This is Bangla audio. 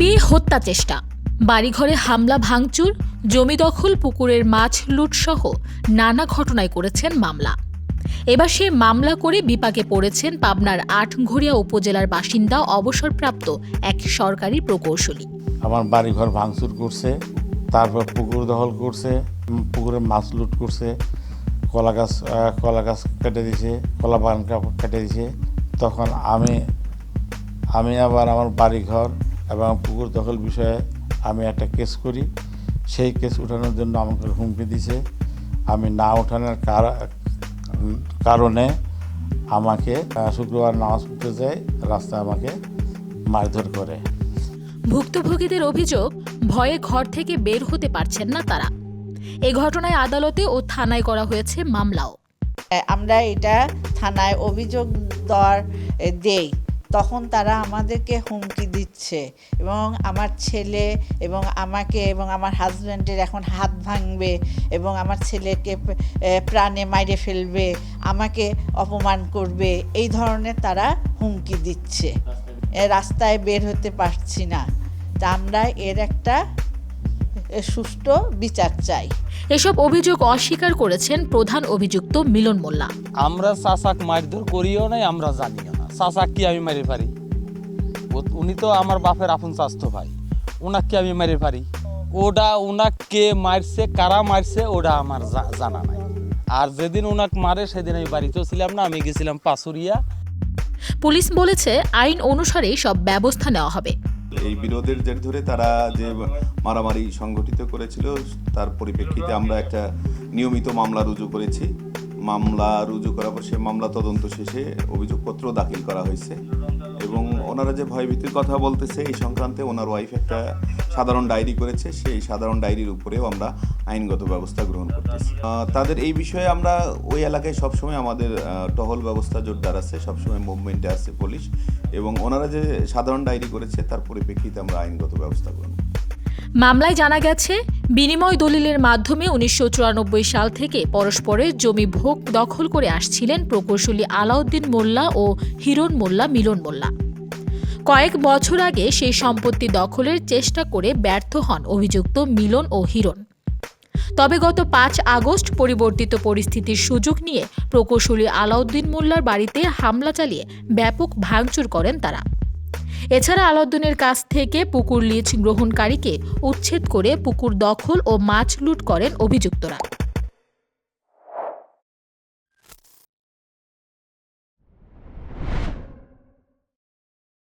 কুপিয়ে হত্যা চেষ্টা। বাড়িঘরে হামলা, ভাঙচুর, জমি দখল, পুকুরের মাছ লুটসহ নানা ঘটনায় করেছেন মামলা। এবার সে মামলা করে বিপাকে পড়েছেন পাবনার আটঘরিয়া উপজেলার বাসিন্দা, অবসরপ্রাপ্ত এক সরকারি প্রকৌশলী। আমার বাড়িঘর ভাঙচুর করছে, তারপর পুকুর দখল করছে পুকুরে মাছ লুট করছে, কলা গাছ কলা গাছ কেটে দিয়েছে কলা বাগান কেটে দিয়েছে তখন আমি আমি আবার আমার বাড়ি ঘর এবং পুকুর দখল বিষয়ে আমি একটা কেস করি। সেই কেস উঠানোর জন্য আমাকে হুমকি দিছে। আমি না ওঠানোর কার- কারণে আমাকে শুক্রবার নামাজ পড়তে যাই রাস্তায় আমাকে মারধর করে। ভুক্তভোগীদের অভিযোগ ভয়ে ঘর থেকে বের হতে পারছেন না তারা। এ ঘটনায় আদালতে ও থানায় করা হয়েছে মামলাও। আমরা এটা থানায় অভিযোগ দেওয়ার এ, দেই। তখন তারা আমাদেরকে হুমকি দিচ্ছে এবং আমার ছেলে এবং আমাকে এবং আমার হাজব্যান্ডের এখন হাত ভাঙবে এবং আমার ছেলেকে প্রাণে মাইরে ফেলবে আমাকে অপমান করবে এই ধরনের তারা হুমকি দিচ্ছে। রাস্তায় বের হতে পারছি না। তা আমরা এর একটা সুষ্ঠু বিচার চাই। এসব অভিযোগ অস্বীকার করেছেন প্রধান অভিযুক্ত মিলন মোল্লা। আমরা চাচাক মারধর করিও নাই আমরা জানিও না চাচাক কি আমি মারি পারি। ও- উনি তো আমার বাপের আপন চাস্তো ভাই। ওনাকে আমি মারি পারি। ওটা ওনাকে মারছে কারা মারছে ওটা আমার জানা নাই। আর যেদিন ওনাকে মারে সেদিন আমি বাড়িতেও ছিলাম না আমি গেছিলাম পাশুরিয়া পুলিশ বলেছে আইন অনুসারে সব ব্যবস্থা নেওয়া হবে। এই বিরোধের জের ধরে তারা যে মারামারি সংগঠিত করেছিল তার পরিপ্রেক্ষিতে আমরা একটা নিয়মিত মামলা রুজু করেছি। মামলা রুজু করার পর সে মামলা তদন্ত শেষে অভিযোগপত্র দাখিল করা হয়েছে। এবং ওনারা যে ভয়ভীতির কথা বলতেছে, এই সংক্রান্তে ওনার ওয়াইফ একটা সাধারণ ডায়েরি করেছে। সেই সাধারণ ডায়েরির উপরেও আমরা আইনগত ব্যবস্থা গ্রহণ করতেছি। তাদের এই বিষয়ে আমরা ওই এলাকায় সবসময় আমাদের টহল ব্যবস্থা জোরদার আছে, সবসময় মুভমেন্টে আছে পুলিশ। এবং ওনারা যে সাধারণ ডায়েরি করেছে, তার পরিপ্রেক্ষিতে আমরা আইনগত ব্যবস্থা গ্রহণ। মামলায় জানা গেছে, বিনিময় দলিলের মাধ্যমে উনিশশো চুরানব্বই সাল থেকে পরস্পরের জমি ভোগ দখল করে আসছিলেন প্রকৌশলী আলাউদ্দিন মোল্লা ও হিরণ মোল্লা, মিলন মোল্লা। কয়েক বছর আগে সেই সম্পত্তি দখলের চেষ্টা করে ব্যর্থ হন অভিযুক্ত মিলন ও হিরণ। তবে গত পাঁচ আগস্ট পরিবর্তিত পরিস্থিতির সুযোগ নিয়ে প্রকৌশলী আলাউদ্দিন মোল্লার বাড়িতে হামলা চালিয়ে ব্যাপক ভাঙচুর করেন তারা। এছাড়া আলাউদ্দিনের কাছ থেকে পুকুর লিজ গ্রহণকারীকে উচ্ছেদ করে পুকুর দখল ও মাছ লুট করেন অভিযুক্তরা।